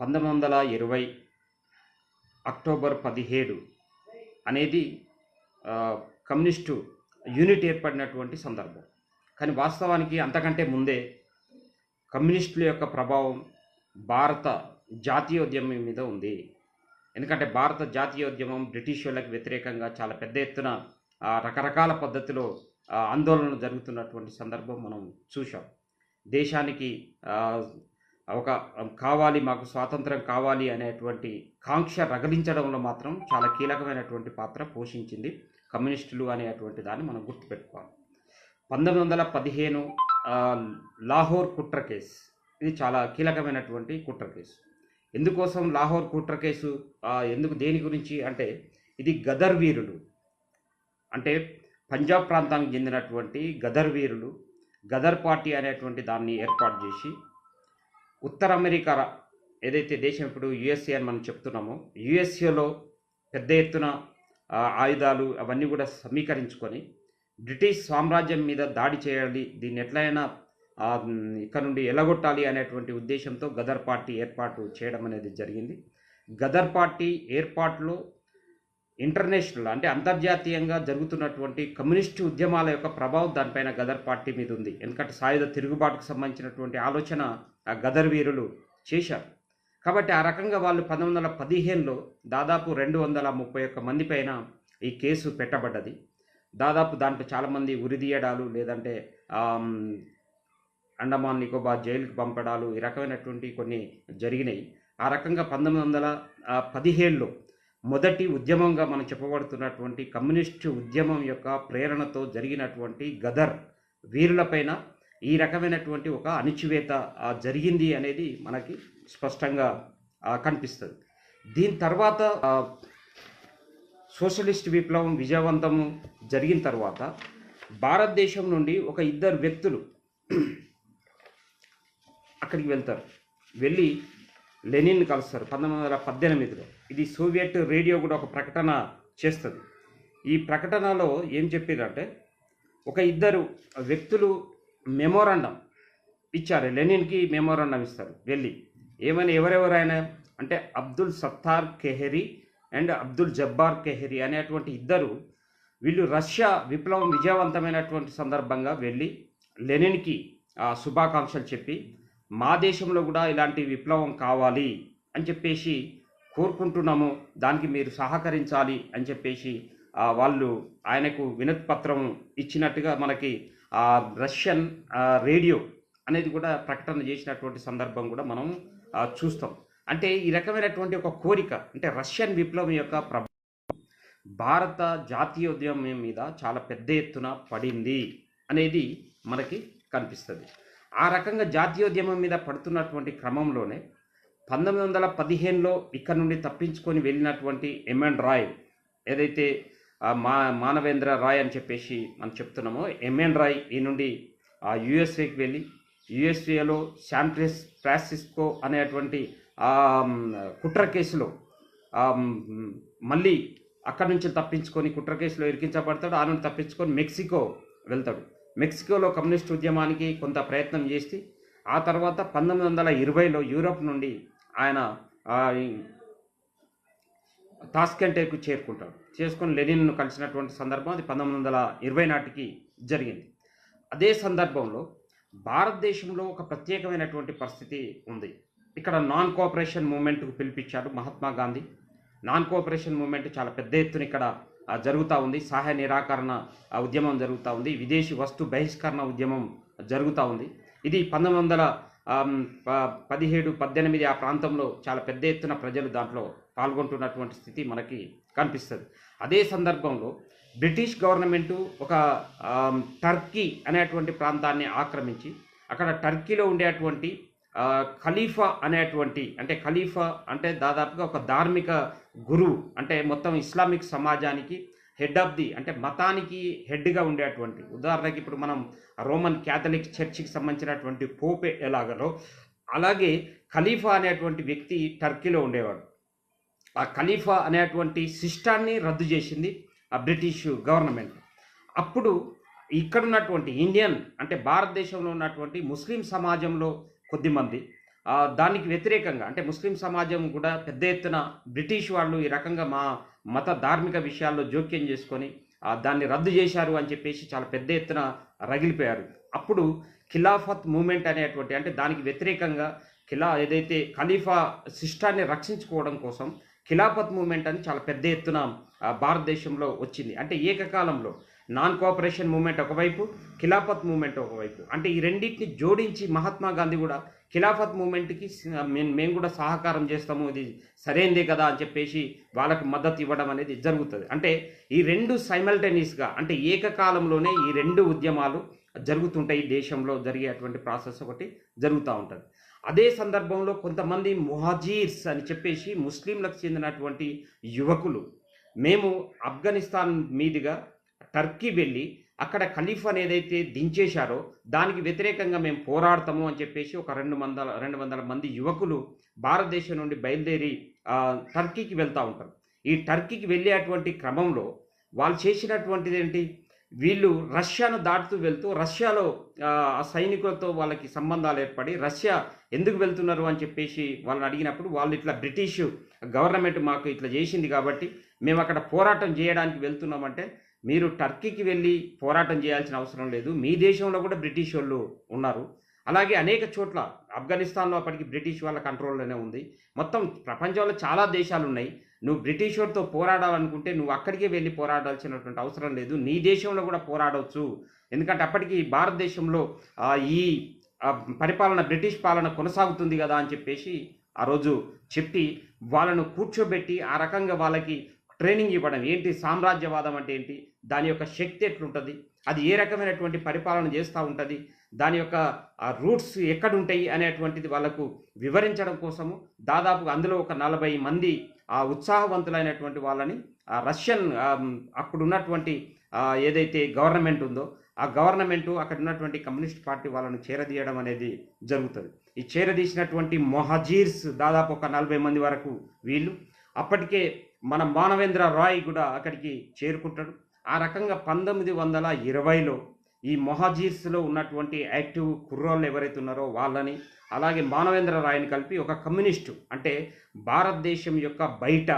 పంతొమ్మిది వందల ఇరవై అక్టోబర్ పదిహేడు అనేది కమ్యూనిస్టు యూనిట్ ఏర్పడినటువంటి సందర్భం. కానీ వాస్తవానికి అంతకంటే ముందే కమ్యూనిస్టుల యొక్క ప్రభావం భారత జాతీయోద్యమం మీద ఉంది. ఎందుకంటే భారత జాతీయోద్యమం బ్రిటిష్ వాళ్ళకి వ్యతిరేకంగా చాలా పెద్ద ఎత్తున రకరకాల పద్ధతిలో ఆందోళనలు జరుగుతున్నటువంటి సందర్భం మనం చూసాం దేశానికి ఆ, ఒక కావాలి మాకు స్వాతంత్రం కావాలి అనేటువంటి కాంక్ష రగలించడంలో మాత్రం చాలా కీలకమైనటువంటి పాత్ర పోషించింది కమ్యూనిస్టులు అనేటువంటి దాన్ని మనం గుర్తుపెట్టుకోవాలి. పంతొమ్మిది వందల పదిహేను లాహోర్ కుట్ర కేసు. ఇది చాలా కీలకమైనటువంటి కుట్ర కేసు. ఎందుకోసం లాహోర్ కుట్ర కేసు ఎందుకు దేని గురించి అంటే ఇది గదర్ వీరులు. అంటే పంజాబ్ ప్రాంతానికి చెందినటువంటి గదర్ వీరులు గదర్ పార్టీ అనేటువంటి దాన్ని ఏర్పాటు చేసి ఉత్తర అమెరికా ఏదైతే దేశం ఇప్పుడు యుఎస్ఏ అని మనం చెప్తున్నామో యుఎస్ఏలో పెద్ద ఎత్తున ఆయుధాలు అవన్నీ కూడా సమీకరించుకొని బ్రిటిష్ సామ్రాజ్యం మీద దాడి చేయాలి దీన్ని ఎట్లయినా ఇక్కడ నుండి ఎలగొట్టాలి అనేటువంటి ఉద్దేశంతో గదర్ పార్టీ ఏర్పాటు చేయడం అనేది జరిగింది. గదర్ పార్టీ ఏర్పాటులో ఇంటర్నేషనల్ అంటే అంతర్జాతీయంగా జరుగుతున్నటువంటి కమ్యూనిస్టు ఉద్యమాల యొక్క ప్రభావం దానిపైన గదర్ పార్టీ మీద ఉంది. ఎందుకంటే సాయుధ తిరుగుబాటుకు సంబంధించినటువంటి ఆలోచన ఆ గదర్ వీరులు చేశారు. కాబట్టి ఆ రకంగా వాళ్ళు పంతొమ్మిది వందల పదిహేనులో దాదాపు రెండు వందల ముప్పై ఒక్క మంది పైన ఈ కేసు పెట్టబడ్డది. దాదాపు దాంట్లో చాలామంది ఉరిదీయడాలు లేదంటే అండమాన్ నికోబార్ జైలుకి పంపడాలు ఈ రకమైనటువంటి కొన్ని జరిగినాయి. ఆ రకంగా పంతొమ్మిది వందల పదిహేడులో మొదటి ఉద్యమంగా మనం చెప్పబడుతున్నటువంటి కమ్యూనిస్టు ఉద్యమం యొక్క ప్రేరణతో జరిగినటువంటి గదర్ వీరులపైన ఈ రకమైనటువంటి ఒక అణిచివేత జరిగింది అనేది మనకి స్పష్టంగా కనిపిస్తుంది. దీని తర్వాత సోషలిస్ట్ విప్లవం విజయవంతము జరిగిన తర్వాత భారతదేశం నుండి ఒక ఇద్దరు వ్యక్తులు అక్కడికి వెళ్తారు. వెళ్ళి లెనిన్ కలుస్తారు. పంతొమ్మిది వందల పద్దెనిమిదిలో. ఇది సోవియట్ రేడియో కూడా ఒక ప్రకటన చేస్తుంది. ఈ ప్రకటనలో ఏం చెప్పారంటే ఒక ఇద్దరు వ్యక్తులు మెమోరాండం ఇచ్చారు. లెనిన్కి మెమోరాండం ఇస్తారు. వెళ్ళి ఏమని ఎవరెవరైనా అంటే అబ్దుల్ సత్తార్ కెహరీ అండ్ అబ్దుల్ జబ్బార్ కెహరీ అనేటువంటి ఇద్దరు వీళ్ళు రష్యా విప్లవం విజయవంతమైనటువంటి సందర్భంగా వెళ్ళి లెనిన్కి ఆ, శుభాకాంక్షలు చెప్పి మా దేశంలో కూడా ఇలాంటి విప్లవం కావాలి అని చెప్పేసి కోరుకుంటున్నాము. దానికి మీరు సహకరించాలి అని చెప్పేసి వాళ్ళు ఆయనకు వినతి పత్రం ఇచ్చినట్టుగా మనకి రష్యన్ రేడియో అనేది కూడా ప్రకటన చేసినటువంటి సందర్భం కూడా మనం చూస్తాం. అంటే ఈ రకమైనటువంటి ఒక కోరిక అంటే రష్యన్ విప్లవం యొక్క ప్రభావం భారత జాతీయోద్యమం మీద చాలా పెద్ద ఎత్తున పడింది అనేది మనకి కనిపిస్తుంది. ఆ రకంగా జాతీయోద్యమం మీద పడుతున్నటువంటి క్రమంలోనే పంతొమ్మిది వందల పదిహేనులో ఇక్కడ నుండి తప్పించుకొని వెళ్ళినటువంటి ఎమ్ఎన్ రాయ్ ఏదైతే మా మానవేంద్ర రాయ్ అని చెప్పేసి మనం చెప్తున్నాము. ఎంఎన్ రాయ్ ఈ నుండి ఆ యుఎస్ఏకి వెళ్ళి యుఎస్ఏలో శాంట్రెస్ ఫ్రాన్సిస్కో అనేటువంటి ఆ, కుట్ర కేసులో మళ్ళీ అక్కడి నుంచి తప్పించుకొని కుట్ర కేసులో ఇరికించబడతాడు. ఆ నుండి తప్పించుకొని మెక్సికో వెళ్తాడు. మెక్సికోలో కమ్యూనిస్ట్ ఉద్యమానికి కొంత ప్రయత్నం చేసి ఆ తర్వాత పంతొమ్మిది వందల ఇరవైలో యూరోప్ నుండి ఆయన తాస్కెంటేకు చేరుకుంటాడు. చేసుకుని లెనిన్ను కలిసినటువంటి సందర్భం అది పంతొమ్మిది వందల ఇరవై నాటికి జరిగింది. అదే సందర్భంలో భారతదేశంలో ఒక ప్రత్యేకమైనటువంటి పరిస్థితి ఉంది. ఇక్కడ నాన్ కోఆపరేషన్ మూమెంట్కు పిలిపించారు Mahatma Gandhi. Non cooperation movement చాలా పెద్ద ఎత్తున ఇక్కడ జరుగుతూ ఉంది. సహాయ నిరాకరణ ఉద్యమం జరుగుతూ ఉంది. విదేశీ వస్తు బహిష్కరణ ఉద్యమం జరుగుతూ ఉంది. ఇది పంతొమ్మిది వందల ప- పదిహేడు పద్దెనిమిది ఆ ప్రాంతంలో చాలా పెద్ద ఎత్తున ప్రజలు దాంట్లో పాల్గొంటున్నటువంటి స్థితి మనకి కనిపిస్తుంది. అదే సందర్భంలో బ్రిటిష్ గవర్నమెంటు ఒక టర్కీ అనేటువంటి ప్రాంతాన్ని ఆక్రమించి అక్కడ టర్కీలో ఉండేటువంటి ఖలీఫా అనేటువంటి అంటే ఖలీఫా అంటే దాదాపుగా ఒక ధార్మిక గురువు అంటే మొత్తం ఇస్లామిక్ సమాజానికి హెడ్ ఆఫ్ ది అంటే మతానికి హెడ్గా ఉండేటువంటి ఉదాహరణకి ఇప్పుడు మనం రోమన్ క్యాథలిక్ చర్చికి సంబంధించినటువంటి పోపే ఎలాగలో అలాగే ఖలీఫా అనేటువంటి వ్యక్తి టర్కీలో ఉండేవాడు. ఆ ఖలీఫా అనేటువంటి సిస్టాన్ని రద్దు చేసింది ఆ బ్రిటిష్ గవర్నమెంట్. అప్పుడు ఇక్కడ ఉన్నటువంటి ఇండియన్ అంటే భారతదేశంలో ఉన్నటువంటి ముస్లిం సమాజంలో కొద్దిమంది దానికి వ్యతిరేకంగా అంటే ముస్లిం సమాజం కూడా పెద్ద ఎత్తున బ్రిటిష్ వాళ్ళు ఈ రకంగా మా మత ధార్మిక విషయాల్లో జోక్యం చేసుకొని దాన్ని రద్దు చేశారు అని చెప్పేసి చాలా పెద్ద ఎత్తున రగిలిపోయారు. అప్పుడు ఖిలాఫత్ మూమెంట్ అనేటువంటి అంటే దానికి వ్యతిరేకంగా ఖిలా ఏదైతే ఖలీఫా సిస్టాన్ని రక్షించుకోవడం కోసం ఖిలాఫత్ మూమెంట్ అని చాలా పెద్ద ఎత్తున భారతదేశంలో వచ్చింది. అంటే ఏకకాలంలో నాన్ కోఆపరేషన్ మూమెంట్ ఒకవైపు ఖిలాఫత్ మూమెంట్ ఒకవైపు. అంటే ఈ రెండింటిని జోడించి మహాత్మా గాంధీ కూడా ఖిలాఫత్ మూమెంట్కి మేము కూడా సహకారం చేస్తాము ఇది సరైందే కదా అని చెప్పేసి వాళ్ళకి మద్దతు ఇవ్వడం అనేది జరుగుతుంది. అంటే ఈ రెండు సైమల్టేనియస్గా అంటే ఏకకాలంలోనే ఈ రెండు ఉద్యమాలు జరుగుతుంటాయి దేశంలో జరిగేటువంటి ప్రాసెస్ ఒకటి జరుగుతూ ఉంటుంది. అదే సందర్భంలో కొంతమంది ముహాజీర్స్ అని చెప్పేసి ముస్లింలకు చెందినటువంటి యువకులు మేము ఆఫ్ఘనిస్తాన్ మీదుగా టర్కీ వెళ్ళి అక్కడ ఖలీఫ్ ఏదైతే దించేశారో దానికి వ్యతిరేకంగా మేము పోరాడతాము అని చెప్పేసి ఒక రెండు వందల రెండు వందల మంది యువకులు భారతదేశం నుండి బయలుదేరి టర్కీకి వెళ్తూ ఉంటారు. ఈ టర్కీకి వెళ్ళేటువంటి క్రమంలో వాళ్ళు చేసినటువంటిది ఏంటి? వీళ్ళు రష్యాను దాటుతూ వెళ్తూ రష్యాలో ఆ సైనికులతో వాళ్ళకి సంబంధాలు ఏర్పడి రష్యా ఎందుకు వెళ్తున్నారు అని చెప్పేసి వాళ్ళని అడిగినప్పుడు వాళ్ళు ఇట్లా బ్రిటిష్ గవర్నమెంట్ మాకు ఇట్లా చేసింది కాబట్టి మేము అక్కడ పోరాటం చేయడానికి వెళ్తున్నామంటే మీరు టర్కీకి వెళ్ళి పోరాటం చేయాల్సిన అవసరం లేదు. మీ దేశంలో కూడా బ్రిటిష్ వాళ్ళు ఉన్నారు. అలాగే అనేక చోట్ల ఆఫ్ఘనిస్తాన్లో అప్పటికి బ్రిటిష్ వాళ్ళ కంట్రోల్లోనే ఉంది. మొత్తం ప్రపంచంలో చాలా దేశాలు ఉన్నాయి. నువ్వు బ్రిటిష్ వాడితో పోరాడాలనుకుంటే నువ్వు అక్కడికే వెళ్ళి పోరాడాల్సినటువంటి అవసరం లేదు. నీ దేశంలో కూడా పోరాడవచ్చు ఎందుకంటే అప్పటికి భారతదేశంలో ఈ పరిపాలన బ్రిటిష్ పాలన కొనసాగుతుంది కదా అని చెప్పేసి ఆ రోజు చెప్పి వాళ్ళను కూర్చోబెట్టి ఆ రకంగా వాళ్ళకి ట్రైనింగ్ ఇవ్వడం. ఏంటి సామ్రాజ్యవాదం అంటే ఏంటి? దాని యొక్క శక్తి ఎట్లుంటుంది? అది ఏ రకమైనటువంటి పరిపాలన చేస్తూ ఉంటుంది? దాని యొక్క ఆ రూట్స్ ఎక్కడుంటాయి అనేటువంటిది వాళ్ళకు వివరించడం కోసము దాదాపు అందులో ఒక నలభై మంది ఆ ఉత్సాహవంతులైనటువంటి వాళ్ళని రష్యన్ అప్పుడు ఉన్నటువంటి ఏదైతే గవర్నమెంట్ ఉందో ఆ గవర్నమెంట్ అక్కడ ఉన్నటువంటి కమ్యూనిస్ట్ పార్టీ వాళ్ళను చేరదీయడం అనేది జరుగుతుంది. ఈ చేరదీసినటువంటి మొహజీర్స్ దాదాపు ఒక నలభై మంది వరకు వీళ్ళు. అప్పటికే మన మానవేంద్ర రాయ్ కూడా అక్కడికి చేరుకుంటాడు. ఆ రకంగా పంతొమ్మిది వందల ఇరవైలో ఈ మొహాజీర్స్లో ఉన్నటువంటి యాక్టివ్ కుర్రోళ్ళు ఎవరైతే ఉన్నారో వాళ్ళని అలాగే మానవేంద్ర రాయ్ని కలిపి ఒక కమ్యూనిస్టు అంటే భారతదేశం యొక్క బయట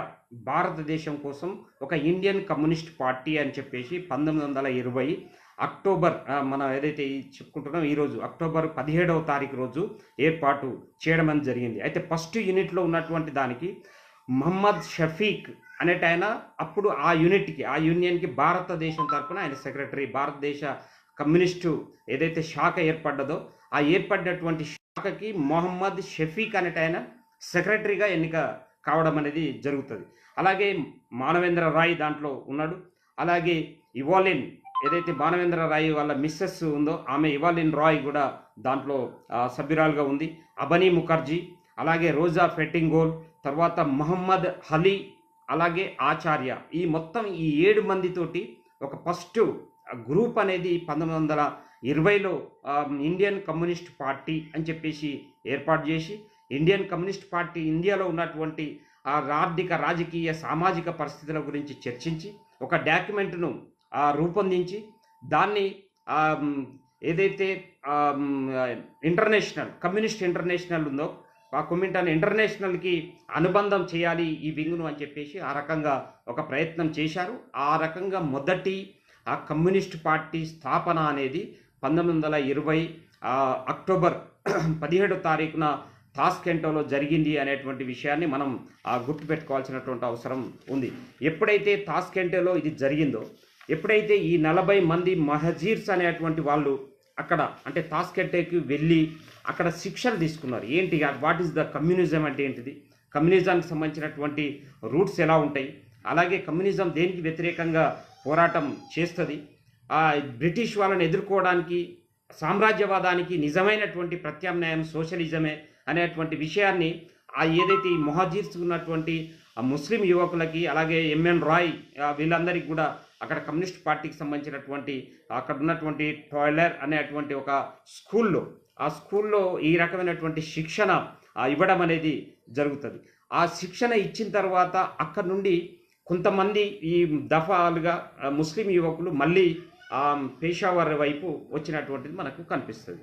భారతదేశం కోసం ఒక ఇండియన్ కమ్యూనిస్ట్ పార్టీ అని చెప్పేసి పంతొమ్మిది వందల ఇరవై అక్టోబర్ మనం ఏదైతే ఈ చెప్పుకుంటున్నాం ఈరోజు అక్టోబర్ పదిహేడవ తారీఖు రోజు ఏర్పాటు చేయడం అనేది జరిగింది. అయితే ఫస్ట్ యూనిట్లో ఉన్నటువంటి దానికి మహమ్మద్ షఫీక్ అనేట ఆయన అప్పుడు ఆ యూనిట్కి ఆ యూనియన్కి భారతదేశం తరఫున ఆయన సెక్రటరీ భారతదేశ కమ్యూనిస్టు ఏదైతే శాఖ ఏర్పడ్డదో ఆ ఏర్పడినటువంటి శాఖకి మొహమ్మద్ షఫీక్ అనేట ఆయన సెక్రటరీగా ఎన్నిక కావడం అనేది జరుగుతుంది. అలాగే మానవేంద్ర రాయ్ దాంట్లో ఉన్నాడు. అలాగే ఇవాలిన్ ఏదైతే బాణవేంద్ర రాయ్ వాళ్ళ మిస్సెస్ ఉందో ఆమె ఇవాలిన్ రాయ్ కూడా దాంట్లో సభ్యురాలుగా ఉంది. అబనీ ముఖర్జీ అలాగే రోజా ఫెట్టింగోల్ తర్వాత మహమ్మద్ హలీ అలాగే ఆచార్య. ఈ మొత్తం ఈ ఏడు మందితోటి ఒక ఫస్ట్ గ్రూప్ అనేది పంతొమ్మిది వందల ఇరవైలో ఇండియన్ కమ్యూనిస్ట్ పార్టీ అని చెప్పేసి ఏర్పాటు చేసి ఇండియన్ కమ్యూనిస్ట్ పార్టీ ఇండియాలో ఉన్నటువంటి ఆర్థిక రాజకీయ సామాజిక పరిస్థితుల గురించి చర్చించి ఒక డాక్యుమెంట్ను రూపొందించి దాన్ని ఏదైతే ఇంటర్నేషనల్ కమ్యూనిస్ట్ ఇంటర్నేషనల్ ఉందో ఆ కుమింటాన్ ఇంటర్నేషనల్కి అనుబంధం చేయాలి ఈ వింగ్ను అని చెప్పేసి ఆ రకంగా ఒక ప్రయత్నం చేశారు. ఆ రకంగా మొదటి ఆ కమ్యూనిస్ట్ పార్టీ స్థాపన అనేది పంతొమ్మిది వందల ఇరవై అక్టోబర్ పదిహేడో తారీఖున తాస్కెంటోలో జరిగింది అనేటువంటి విషయాన్ని మనం గుర్తుపెట్టుకోవాల్సినటువంటి అవసరం ఉంది. ఎప్పుడైతే తాస్కెంటోలో ఇది జరిగిందో ఎప్పుడైతే ఈ నలభై మంది మహజీర్స్ అనేటువంటి వాళ్ళు అక్కడ అంటే తాస్కెట్టేకి వెళ్ళి అక్కడ శిక్షలు తీసుకున్నారు. ఏంటి వాట్ ఈస్ ద కమ్యూనిజం అంటే ఏంటిది? కమ్యూనిజానికి సంబంధించినటువంటి రూట్స్ ఎలా ఉంటాయి? అలాగే కమ్యూనిజం దేనికి వ్యతిరేకంగా పోరాటం చేస్తుంది? బ్రిటిష్ వాళ్ళని ఎదుర్కోవడానికి సామ్రాజ్యవాదానికి నిజమైనటువంటి ప్రత్యామ్నాయం సోషలిజమే అనేటువంటి విషయాన్ని ఆ ఏదైతే ఈ ఉన్నటువంటి ఆ ముస్లిం యువకులకి అలాగే ఎంఎన్ రాయ్ వీళ్ళందరికీ కూడా అక్కడ కమ్యూనిస్ట్ పార్టీకి సంబంధించినటువంటి అక్కడ ఉన్నటువంటి టాయిలర్ అనేటువంటి ఒక స్కూల్లో ఆ స్కూల్లో ఈ రకమైనటువంటి శిక్షణ ఇవ్వడం అనేది జరుగుతుంది. ఆ శిక్షణ ఇచ్చిన తర్వాత అక్కడ నుండి కొంతమంది ఈ దఫాలుగా ముస్లిం యువకులు మళ్ళీ పేషావర్ వైపు వచ్చినటువంటిది మనకు కనిపిస్తుంది.